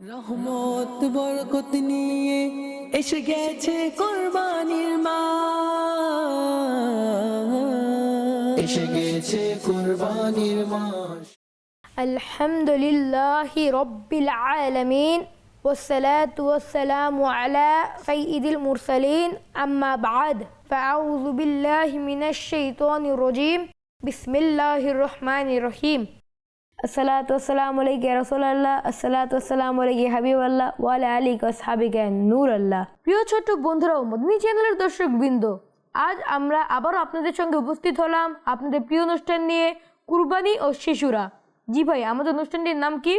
রহমত বরকত নিয়ে এসে গেছে কোরবানির মাস এসে গেছে কোরবানির মাস الحمد لله رب العالمين والصلاة والسلام على سيد المرسلين أما بعد فأعوذ بالله من الشيطان الرجيم بسم الله الرحمن الرحيم আসসালাতাম আলাইকে রসোল্লাহ আসসালাতাম আলাইকে হাবিব আল্লাহ ওয়াল আলী কাবি জ্ঞান নূর আল্লাহ প্রিয় ছোট্ট বন্ধুরা মদনী চ্যানেলের দর্শকবৃন্দ আজ আমরা আবারও আপনাদের সঙ্গে উপস্থিত হলাম আপনাদের প্রিয় অনুষ্ঠান নিয়ে কুরবানি ও শিশুরা। জি ভাই আমাদের অনুষ্ঠানটির নাম কি?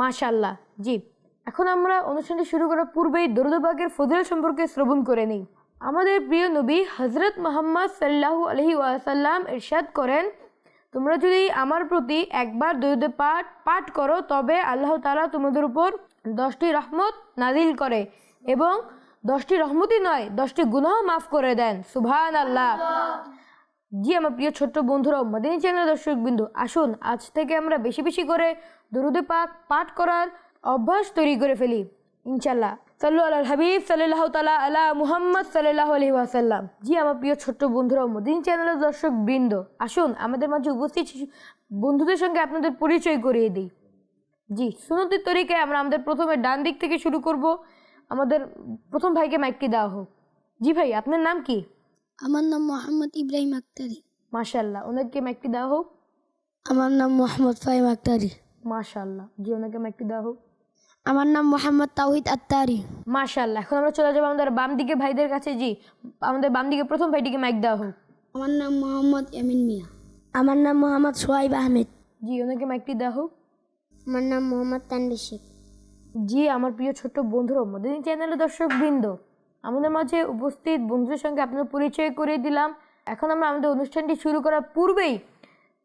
মাশাল্লাহ জি। এখন আমরা অনুষ্ঠানটি শুরু করার পূর্বেই দরুদবাগের ফজিলত সম্পর্কে শ্রবণ করে নিই। আমাদের প্রিয় নবী হজরত মোহাম্মদ সাল্লাহু আলহি ওয়াসাল্লাম ইরশাদ করেন তোমরা যদি আমার প্রতি একবার দরুদে পাঠ পাঠ করো, তবে আল্লাহ তাআলা তোমাদের উপর দশটি রহমত নাজিল করে এবং দশটি রহমতই নয়, দশটি গুনাহ মাফ করে দেন। সুভান আল্লাহ জি আমার প্রিয় ছোট্ট বন্ধুরা মদিনী চ্যানেল দর্শক বিন্দু আসুন, আজ থেকে আমরা বেশি বেশি করে দরুদে পাক পাঠ করার অভ্যাস তৈরি করে ফেলি ইনশাল্লাহ সাল্লু আল হাবিব সাল্লাহ তালা আলা মুহাম্মদ সাল্লাহ আলহি ওয়াসাল্লাম। জি আমার প্রিয় ছোট্ট বন্ধুরা মদিনী চ্যানেলের দর্শক বৃন্দ আসুন আমাদের মাঝে উপস্থিত বন্ধুদের সঙ্গে আপনাদের পরিচয় করিয়ে দিই। জি সুনতির তরিকায় আমরা আমাদের প্রথমে ডান দিক থেকে শুরু করব। আমাদের প্রথম ভাইকে মাইকটি দেওয়া হোক। জি ভাই আপনার নাম কি? আমার নাম মোহাম্মদ ইব্রাহিম আক্তারি। মাশাল্লাহ ওনাকে মাইকটি দেওয়া হোক। আমার নাম মোহাম্মদ ফাহিম আক্তারি। মাশাল্লাহ জি ওনাকে মাইকটি দেওয়া হোক। আমার নাম মোহাম্মদ তাওহিদ আত্তারি। মাশাল্লাহ এখন আমরা চলে যাব আমাদের বাম দিকে ভাইদের কাছে। জি আমাদের বাম দিকে প্রথম ভাইটিকে মাইক দেওয়া হোক। আমার নাম মোহাম্মদ এমিন মিয়া। আমার নাম মোহাম্মদ সোহাইব আহমেদ। জি ওনাকে মাইকটি দেওয়া হোক। আমার নাম মোহাম্মদ তানবির শেখ। জি আমার প্রিয় ছোট্ট বন্ধুরা মদিনী চ্যানেলের দর্শক বৃন্দ আমাদের মাঝে উপস্থিত বন্ধুদের সঙ্গে আপনার পরিচয় করে দিলাম। এখন আমরা আমাদের অনুষ্ঠানটি শুরু করার পূর্বেই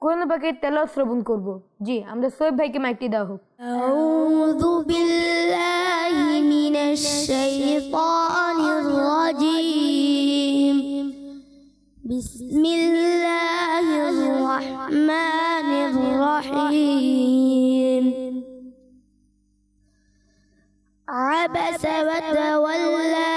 কোরআন পাকের তেল শ্রবণ করব জি আমাদের সোয়েব ভাইকে মাইকটি দেওয়া হোক أعوذ بالله من الشيطان الرجيم بسم الله الرحمن الرحيم عبس وتولى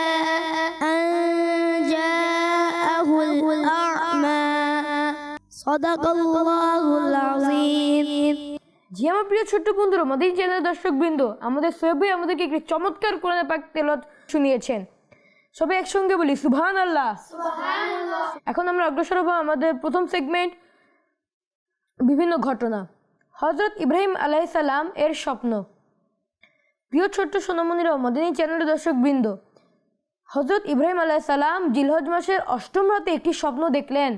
জি আমার প্রিয় ছোট্ট বন্ধুরা মদিনী চ্যানেলের দর্শক বৃন্দ আমাদের ভাই আমাদেরকে একটি চমৎকার কোরআন পাক তেলত শুনিয়েছেন। সবাই একসঙ্গে বলি সুবহান আল্লাহ এখন আমরা অগ্রসর হব আমাদের প্রথম সেগমেন্ট বিভিন্ন ঘটনা। হজরত ইব্রাহিম আলাইসাল্লাম এর স্বপ্ন। প্রিয় ছোট্ট সোনামণিরা মদিনী চ্যানেলের দর্শক বৃন্দ হজরত ইব্রাহিম আলাইসাল্লাম জিলহজ মাসের অষ্টম রাতে একটি স্বপ্ন দেখলেন।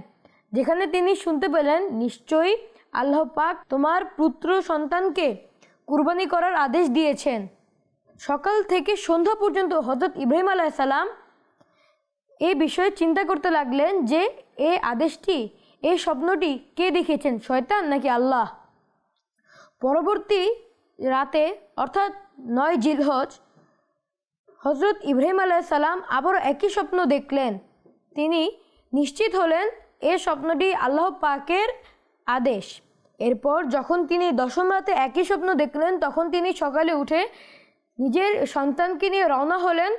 যেখানে তিনি শুনতে পেলেন, নিশ্চয়ই আল্লাহ পাক তোমার পুত্র সন্তানকে কুরবানি করার আদেশ দিয়েছেন। সকাল থেকে সন্ধ্যা পর্যন্ত হজরত ইব্রাহিম আলাইসাল্লাম এ বিষয়ে চিন্তা করতে লাগলেন যে এই আদেশটি এই স্বপ্নটি কে দেখেছেন শয়তান নাকি আল্লাহ? পরবর্তী রাতে, অর্থাৎ নয় জিলহজ হজরত ইব্রাহিম আলাইসাল্লাম আবারও একই স্বপ্ন দেখলেন। তিনি নিশ্চিত হলেন এ স্বপ্নটি আল্লাহ পাকের আদেশ। এরপর যখন তিনি দশম রাতে একই স্বপ্ন দেখলেন, তখন তিনি সকালে উঠে নিজের সন্তানকে নিয়ে রওনা হলেন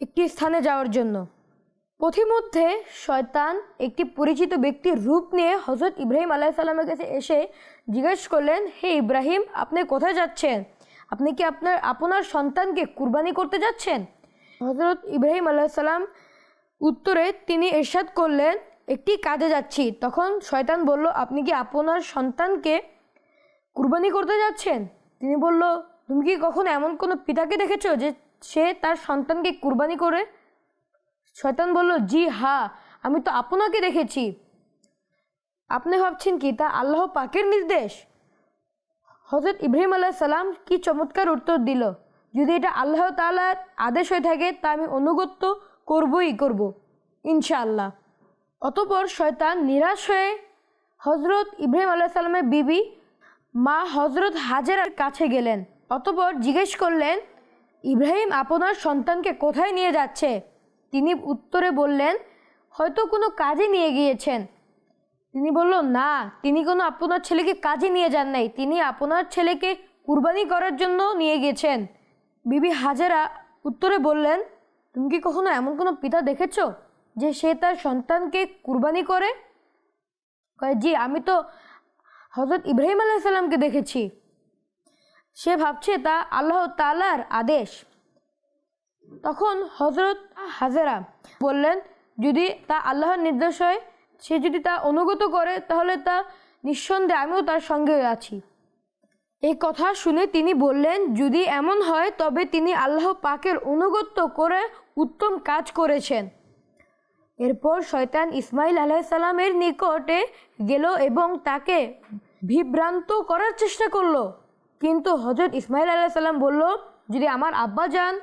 একটি স্থানে যাওয়ার জন্য। পথিমধ্যে শয়তান একটি পরিচিত ব্যক্তির রূপ নিয়ে হজরত ইব্রাহিম আলাইসাল্লামের কাছে এসে জিজ্ঞেস করলেন, হে ইব্রাহিম, আপনি কোথায় যাচ্ছেন? আপনি কি আপনার আপনার সন্তানকে কুরবানি করতে যাচ্ছেন? হজরত ইব্রাহিম আলাইসাল্লাম উত্তরে তিনি এরশাদ করলেন একটি কাজে যাচ্ছি। তখন শয়তান বলল, আপনি কি আপনার সন্তানকে কুরবানি করতে যাচ্ছেন? তিনি বলল, তুমি কি কখনো এমন কোনো পিতাকে দেখেছ যে সে তার সন্তানকে কুরবানি করে? শয়তান বলল, জি হা আমি তো আপনাকে দেখেছি। আপনি ভাবছেন কি, তা আল্লাহ পাকের নির্দেশ? হজরত ইব্রাহিম আল্লাহ সালাম কি চমৎকার উত্তর দিল, যদি এটা আল্লাহ তাআলার আদেশ হয়ে থাকে, তা আমি অনুগত্য করবই করব, ইনশাআল্লাহ। অতপর শয়তান নিরাশ হয়ে হজরত ইব্রাহিম আল্লাহ সাল্লামের বিবি মা হজরত হাজেরার কাছে গেলেন। অতপর জিজ্ঞেস করলেন, ইব্রাহিম আপনার সন্তানকে কোথায় নিয়ে যাচ্ছে? তিনি উত্তরে বললেন, হয়তো কোনো কাজে নিয়ে গিয়েছেন। তিনি বলল না, তিনি কোনো আপনার ছেলেকে কাজে নিয়ে যান নাই। তিনি আপনার ছেলেকে কুরবানি করার জন্য নিয়ে গিয়েছেন। বিবি হাজারা উত্তরে বললেন, তুমি কি কখনো এমন কোনো পিতা দেখেছ? যে সে তার সন্তানকে কুরবানি করে জি, আমি তো হজরত ইব্রাহিম আলাইসাল্লামকে দেখেছি। সে ভাবছে তা আল্লাহ তালার আদেশ। তখন হজরত হাজেরা বললেন, যদি তা আল্লাহর নির্দেশ হয়, সে যদি তা অনুগত করে, তাহলে তা নিঃসন্দেহে আমিও তার সঙ্গে আছি। এই কথা শুনে তিনি বললেন, যদি এমন হয়, তবে তিনি আল্লাহ পাকের অনুগত্য করে উত্তম কাজ করেছেন। এরপর শয়তান ইসমাইল আলাইসাল্লামের নিকটে গেল এবং তাকে বিভ্রান্ত করার চেষ্টা করল। কিন্তু হজরত ইসমাইল আলাইসাল্লাম বলল, যদি আমার আব্বা যান,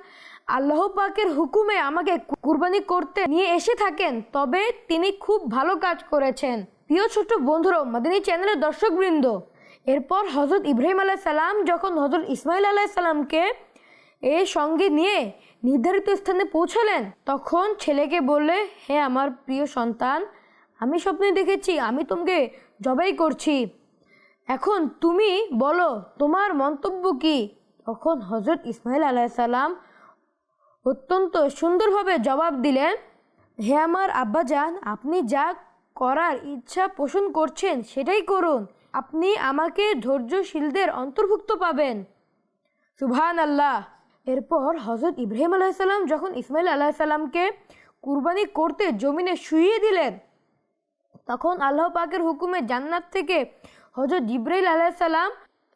আল্লাহ পাকের হুকুমে আমাকে কুরবানি করতে নিয়ে এসে থাকেন, তবে তিনি খুব ভালো কাজ করেছেন। প্রিয় ছোট্ট বন্ধুরাও মাদিনী চ্যানেলের দর্শকবৃন্দ, এরপর হজরত ইব্রাহিম আলাহ আলাইসাল্লাম যখন হজরত ইসমাইল আলাইসাল্লামকে এর সঙ্গে নিয়ে নির্ধারিত স্থানে পৌঁছলেন? তখন ছেলেকে বললে, হে আমার প্রিয় সন্তান, আমি স্বপ্নে দেখেছি, আমি তোমাকে জবাই করছি। এখন তুমি বলো, তোমার মন্তব্য কি? তখন হজরত ইসমাইল আলাইসাল্লাম অত্যন্ত সুন্দরভাবে জবাব দিলেন, হে আমার আব্বাজান, আপনি যা করার ইচ্ছা পোষণ করছেন, সেটাই করুন। আপনি আমাকে ধৈর্যশীলদের অন্তর্ভুক্ত পাবেন। সুবহান আল্লাহ এরপর হজরত ইব্রাহিম আলাইসাল্লাম যখন ইসমাইল আলাহিসাল্লামকে কুরবানি করতে জমিনে শুইয়ে দিলেন, তখন আল্লাহ পাকের হুকুমে জান্নাত থেকে হজরত ইব্রাহিম আলাইসাল্লাম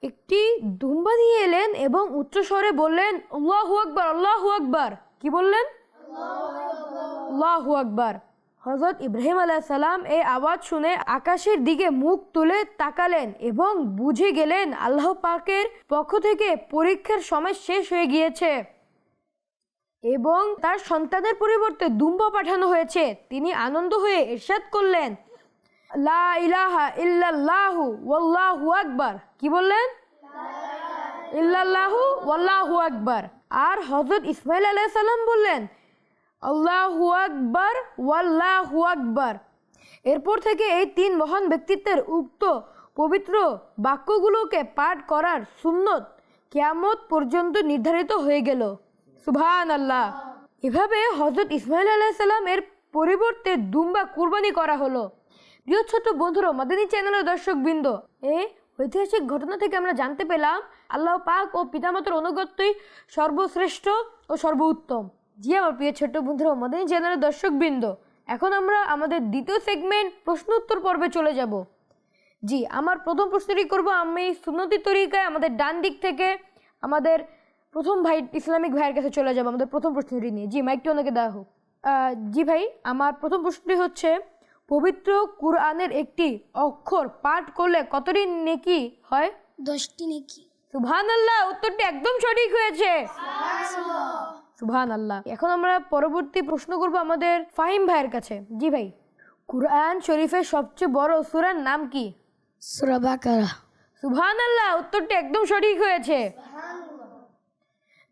একটি দুম্বা নিয়ে এলেন এবং উচ্চস্বরে বললেন, আল্লাহু আকবর আল্লাহু আকবর। কি বললেন? আল্লাহু আকবার। হজরত ইব্রাহিম আলাইসাল্লাম এই আওয়াজ শুনে আকাশের দিকে মুখ তুলে তাকালেন এবং বুঝে গেলেন আল্লাহ পাকের পক্ষ থেকে পরীক্ষার সময় শেষ হয়ে গিয়েছে এবং তার সন্তানের পরিবর্তে দুম্বা পাঠানো হয়েছে। তিনি আনন্দ হয়ে ইরশাদ করলেন। লা ইলাহা ইল্লাল্লাহু ওয়াল্লাহু আকবার। কি বললেন? ইল্লাল্লাহু ওয়াল্লাহু আকবার। আর হজরত ইসমাইল আলাইহিস সালাম বললেন আল্লাহু আকবার, ওয়াল্লাহু আকবার। এরপর থেকে এই তিন মহান ব্যক্তিত্বের উক্ত পবিত্র বাক্যগুলোকে পাঠ করার সুন্নত কেয়ামত পর্যন্ত নির্ধারিত হয়ে গেল। সুবহান আল্লাহ এভাবে হজরত ইসমাইল আলাইসাল্লাম এর পরিবর্তে দুম্বা কুরবানি করা হলো। প্রিয় ছোট বন্ধুরা, মাদানী চ্যানেলের দর্শকবৃন্দ, এই ঐতিহাসিক ঘটনা থেকে আমরা জানতে পেলাম, আল্লাহ পাক ও পিতামাতার অনুগত্যই সর্বশ্রেষ্ঠ ও সর্বোত্তম। জি আমার প্রিয় ছোট্ট বন্ধুরা মাদানী চ্যানেলের দর্শকবৃন্দ এখন আমরা আমাদের দ্বিতীয় সেগমেন্ট প্রশ্ন উত্তর পর্বে চলে যাব। জি আমার প্রথম প্রশ্নটি করব আমি সুন্নতি তরিকায় আমাদের ডান দিক থেকে আমাদের প্রথম ভাই ইসলামিক ভাইয়ের কাছে চলে যাব আমাদের প্রথম প্রশ্নটি নিয়ে। জি মাইকটি ওনাকে দেওয়া হোক। জি ভাই আমার প্রথম প্রশ্নটি হচ্ছে পবিত্র কুরআনের একটি অক্ষর পাঠ করলে কতটি নেকি হয়? দশটি নাকি। সুবহান আল্লাহ উত্তরটি একদম সঠিক হয়েছে। সুবহান আল্লাহ এখন আমরা পরবর্তী প্রশ্ন করব আমাদের ফাহিম ভাইয়ের কাছে। জি ভাই কুরআন শরীফের সবচেয়ে বড় সূরার নাম কি? সুরাবাকারা সুবহান আল্লাহ উত্তরটি একদম সঠিক হয়েছে।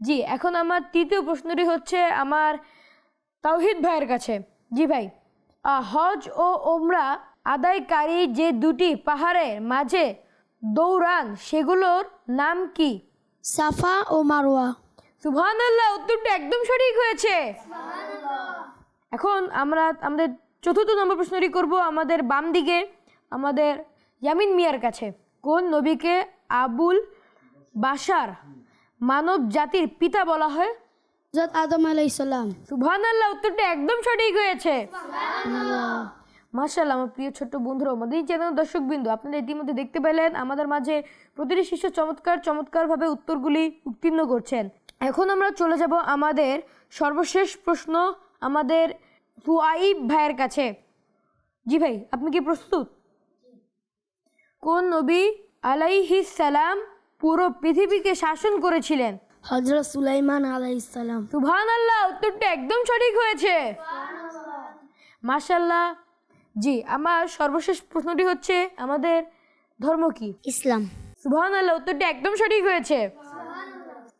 জি এখন আমার তৃতীয় প্রশ্নটি হচ্ছে আমার তাওহিদ ভাইয়ের কাছে। জি ভাই হজ ও ওমরা আদায়কারী যে দুটি পাহাড়ের মাঝে দৌড়ান সেগুলোর নাম কি? সাফা ও মারোয়া সুবহান আল্লাহ উত্তরটি একদম সঠিক হয়েছে। এখন আমরা আমাদের চতুর্থ নম্বর প্রশ্নটি করব আমাদের বাম দিকে আমাদের ইয়ামিন মিয়ার কাছে। কোন নবীকে আবুল বাশার মানব জাতির পিতা বলা হয়? হজরত আদম আলাইসাল্লাম সুবহান আল্লাহ উত্তরটি একদম সঠিক হয়েছে। মার্শাল্লাহ আমার প্রিয় ছোট্ট বন্ধুরা আমাদের এই চ্যানেল দর্শক বিন্দু আপনারা ইতিমধ্যে দেখতে পেলেন আমাদের মাঝে প্রতিটি শিশু চমৎকার চমৎকারভাবে উত্তরগুলি উত্তীর্ণ করছেন। এখন আমরা চলে যাব আমাদের সর্বশেষ প্রশ্ন আমাদের ফুয়াইব ভাইয়ের কাছে। জি ভাই আপনি কি প্রস্তুত? কোন নবী সালাম পুরো পৃথিবীকে শাসন করেছিলেন? হজরত সুলাইমান আলাইসাল্লাম সুবহান আল্লাহ উত্তরটা একদম সঠিক হয়েছে। মাশাল্লাহ জি আমার সর্বশেষ প্রশ্নটি হচ্ছে আমাদের ধর্ম কি? ইসলাম। সুবহান আল্লাহ উত্তরটি একদম সঠিক হয়েছে।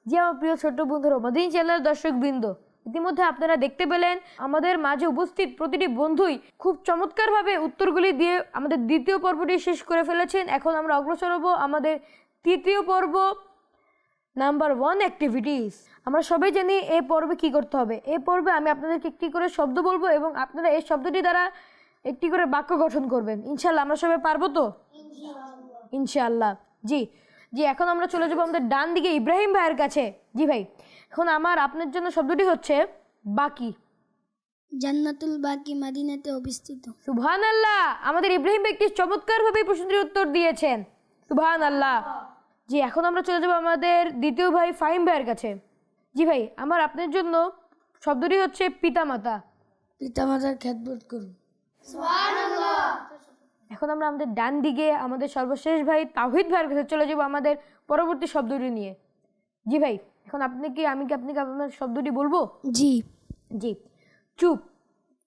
জি আমার প্রিয় ছোট্ট বন্ধুরা মদিন চ্যানেল দর্শক বৃন্দ ইতিমধ্যে আপনারা দেখতে পেলেন আমাদের মাঝে উপস্থিত প্রতিটি বন্ধুই খুব চমৎকারভাবে উত্তরগুলি দিয়ে আমাদের দ্বিতীয় পর্বটি শেষ করে ফেলেছেন। এখন আমরা অগ্রসর হব আমাদের তৃতীয় পর্ব নাম্বার ওয়ান অ্যাক্টিভিটিস। আমরা সবাই জানি এই পর্বে কি করতে হবে। এই পর্বে আমি আপনাদেরকে একটি করে শব্দ বলব এবং আপনারা এই শব্দটি দ্বারা একটি করে বাক্য গঠন করবেন। ইনশাল্লাহ আমরা সবাই পারব তো? ইনশাআল্লাহ। জি জি এখন আমরা চলে যাব আমাদের ডান দিকে ইব্রাহিম ভাইয়ের কাছে। জি ভাই এখন আমার আপনার জন্য শব্দটি হচ্ছে বাকি। জান্নাতুল বাকি মাদিনাতে অবস্থিত। সুবহান আল্লাহ আমাদের ইব্রাহিম ভাই একটি চমৎকারভাবে প্রশ্নটির উত্তর দিয়েছেন। সুবহান আল্লাহ জি এখন আমরা চলে যাব আমাদের দ্বিতীয় ভাই ফাহিম ভাইয়ের কাছে। জি ভাই আমার আপনার জন্য শব্দটি হচ্ছে পিতামাতা। পিতামাতার খ্যাতবোধ করুন। এখন আমরা আমাদের ডান দিকে আমাদের সর্বশেষ ভাই তাহিদ ভাইয়ের কাছে চলে যাব আমাদের পরবর্তী শব্দটি নিয়ে। জি ভাই এখন আপনি কি আমি কি আপনাকে আপনার শব্দটি বলব? জি। জি। চুপ।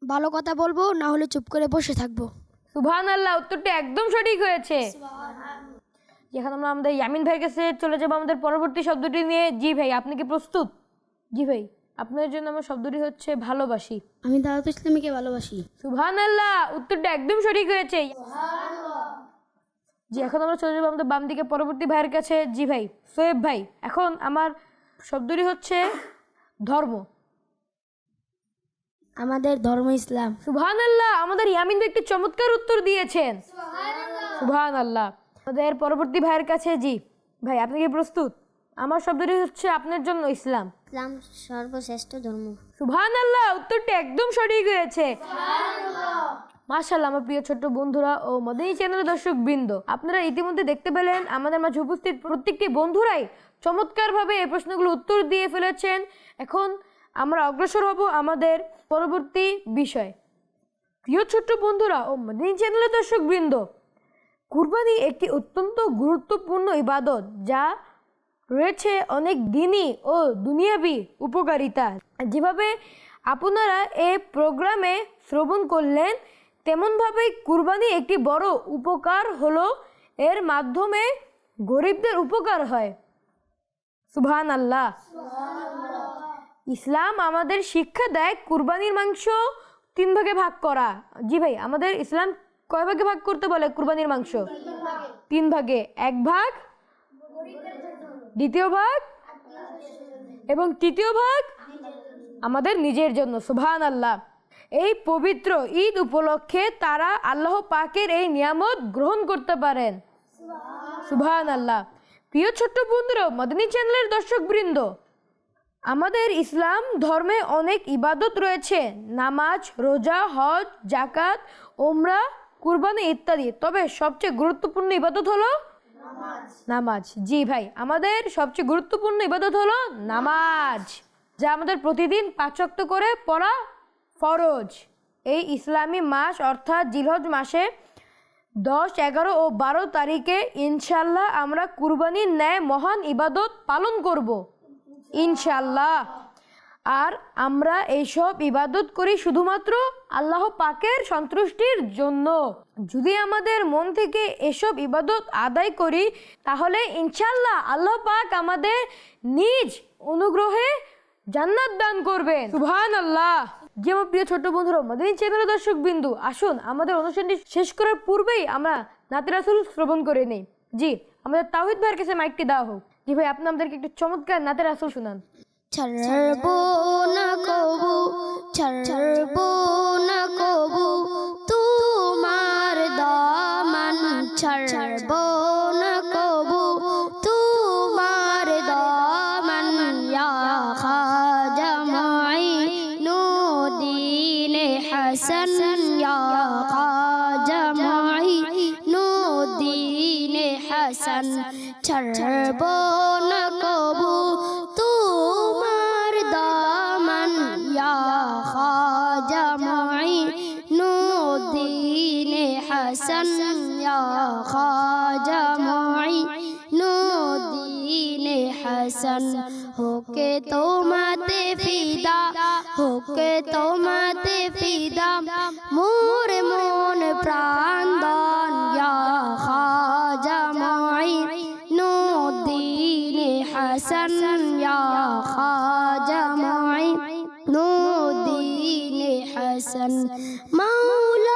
ভালো কথা বলব না হলে চুপ করে বসে থাকব। সুবহান আল্লাহ উত্তরটি একদম সঠিক হয়েছে। এখন আমরা আমাদের ইয়ামিন ভাইয়ের কাছে চলে যাব আমাদের পরবর্তী শব্দটি নিয়ে। জি ভাই আপনি কি প্রস্তুত? জি ভাই। আপনার জন্য আমার শব্দটি হচ্ছে ভালোবাসি। আমি দাওয়াত ইসলামীকে ভালোবাসি। সুবহান আল্লাহ উত্তরটা একদম সঠিক হয়েছে। জি এখন আমরা চলে যাব আমাদের বাম দিকে পরবর্তী ভাইয়ের কাছে। জি ভাই সোয়েব ভাই এখন আমার শব্দটি হচ্ছে ধর্ম। আমাদের ধর্ম ইসলাম। সুবহান আল্লাহ আমাদের ইয়ামিন ভাই একটি চমৎকার উত্তর দিয়েছেন। সুবহান আল্লাহ আমাদের পরবর্তী ভাইয়ের কাছে জি ভাই আপনি কি প্রস্তুত? আমার শব্দটি হচ্ছে আপনার জন্য ইসলাম। ইসলাম সর্বশ্রেষ্ঠ ধর্ম। সুবহান আল্লাহ উত্তরটি একদম সঠিক হয়েছে। মাশাল্লাহ আমার প্রিয় ছোট্ট বন্ধুরা ও মদিনী চ্যানেল দর্শক বৃন্দ আপনারা ইতিমধ্যে দেখতে পেলেন আমাদের মাঝে উপস্থিত প্রত্যেকটি বন্ধুরাই চমৎকারভাবে এই প্রশ্নগুলো উত্তর দিয়ে ফেলেছেন। এখন আমরা অগ্রসর হব আমাদের পরবর্তী বিষয়। প্রিয় ছোট্ট বন্ধুরা ও মদিনী চ্যানেলের দর্শক বৃন্দ কুরবানি একটি অত্যন্ত গুরুত্বপূর্ণ ইবাদত যা রয়েছে অনেক দিনই ও দুনিয়াবি উপকারিতা। যেভাবে আপনারা এই প্রোগ্রামে শ্রবণ করলেন তেমনভাবেই কুরবানি একটি বড় উপকার হলো এর মাধ্যমে গরিবদের উপকার হয়। সুবহান আল্লাহ ইসলাম আমাদের শিক্ষা দেয় কুরবানির মাংস তিন ভাগে ভাগ করা। জি ভাই আমাদের ইসলাম কয় ভাগে ভাগ করতে বলে কুরবানির মাংস? তিন ভাগে। এক ভাগ দ্বিতীয় ভাগ? এবং তৃতীয় ভাগ? আমাদের নিজের জন্য সুবহান আল্লাহ এই পবিত্র ঈদ উপলক্ষে তারা আল্লাহ পাকের এই নিয়ামত গ্রহণ করতে পারেন। সুবহান আল্লাহ প্রিয় ছোট্ট বন্ধুরা, মদনী চ্যানেলের দর্শক বৃন্দ আমাদের ইসলাম ধর্মে অনেক ইবাদত রয়েছে। নামাজ, রোজা, হজ জাকাত ওমরা কুরবানি ইত্যাদি। তবে সবচেয়ে গুরুত্বপূর্ণ ইবাদত হলো নামাজ। জি ভাই, আমাদের সবচেয়ে গুরুত্বপূর্ণ ইবাদত হলো নামাজ, যা আমাদের প্রতিদিন পাঁচক্ত করে পড়া ফরজ। এই ইসলামী মাস অর্থাৎ জিলহজ মাসে দশ, এগারো ও বারো তারিখে ইনশাল্লাহ আমরা কুরবানির ন্যায় মহান ইবাদত পালন করব। ইনশাল্লাহ। আর আমরা এইসব ইবাদত করি শুধুমাত্র আল্লাহ পাকের সন্তুষ্টির জন্য। যদি আমাদের মন থেকে এসব ইবাদত আদায় করি, তাহলে ইনশাল্লাহ আল্লাহ পাক আমাদের নিজ অনুগ্রহে জান্নাত দান করবেন। সুবহান আল্লাহ যে আমার প্রিয় ছোট বন্ধুরা মাদিনী চ্যানেলের দর্শক বিন্দু, আসুন আমাদের অনুষ্ঠানটি শেষ করার পূর্বেই আমরা নাতে রাসুল শ্রবণ করে নেই। জি, আমাদের তাহিদ ভাইয়ের কাছে মাইকটি দেওয়া হোক। জি ভাই, আপনি আমাদেরকে একটু চমৎকার নাতে রাসুল শুনান। ছাড়বো না কবু ছাড়বো না কবু। হাসান, হোকে তোমাতে ফিদা, হোকে তোমাতে ফিদা, মোর মন প্রাণ দান খাজা মুঈনুদ্দিন হাসান খাজা মুঈনুদ্দিন হাসান। মাওলা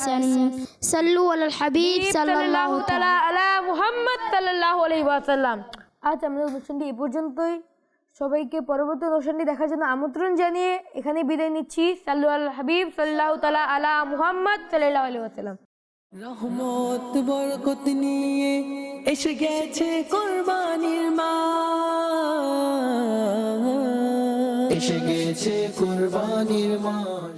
মুঈনুদ্দিনে হাসান সাল্লু আলাল হাবিব সাল্লাল্লাহু তাআলা। আলা মুহাম্মদ সাল্লাল্লাহু আলাইহি ওয়াসাল্লাম। আজ আমাদের অনুষ্ঠানটি এই পর্যন্তই। সবাইকে পরবর্তী অনুষ্ঠানটি দেখার জন্য আমন্ত্রণ জানিয়ে এখানে বিদায় নিচ্ছি। সাল্লু আল হাবিব সাল্লাল্লাহু তালা আলা মুহাম্মদ সাল্লাল্লাহু আলাইহি ওয়াসাল্লাম। রহমত বরকত নিয়ে এসে গেছে কোরবানির মা। এসে গেছে কোরবানির মাস